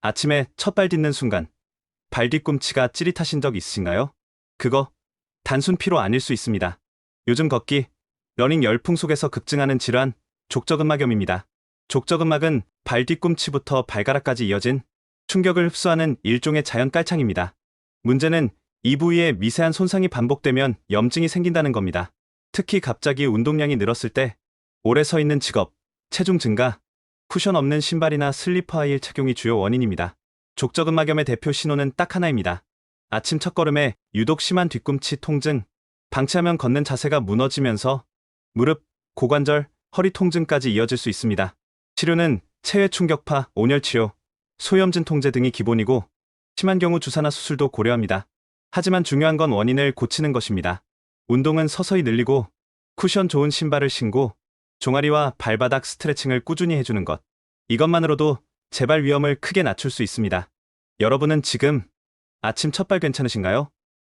아침에 첫 발 딛는 순간 발 뒤꿈치가 찌릿하신 적 있으신가요? 그거 단순 피로 아닐 수 있습니다. 요즘 걷기, 러닝 열풍 속에서 급증하는 질환, 족저근막염입니다. 족저근막은 발 뒤꿈치부터 발가락까지 이어진 충격을 흡수하는 일종의 자연 깔창입니다. 문제는 이 부위에 미세한 손상이 반복되면 염증이 생긴다는 겁니다. 특히 갑자기 운동량이 늘었을 때 오래 서 있는 직업, 체중 증가, 쿠션 없는 신발이나 슬리퍼 하이힐 착용이 주요 원인입니다. 족저근막염의 대표 신호는 딱 하나입니다. 아침 첫걸음에 유독 심한 뒤꿈치 통증, 방치하면 걷는 자세가 무너지면서 무릎, 고관절, 허리 통증까지 이어질 수 있습니다. 치료는 체외 충격파, 온열 치료, 소염진 통제 등이 기본이고 심한 경우 주사나 수술도 고려합니다. 하지만 중요한 건 원인을 고치는 것입니다. 운동은 서서히 늘리고 쿠션 좋은 신발을 신고 종아리와 발바닥 스트레칭을 꾸준히 해주는 것. 이것만으로도 재발 위험을 크게 낮출 수 있습니다. 여러분은 지금 아침 첫발 괜찮으신가요?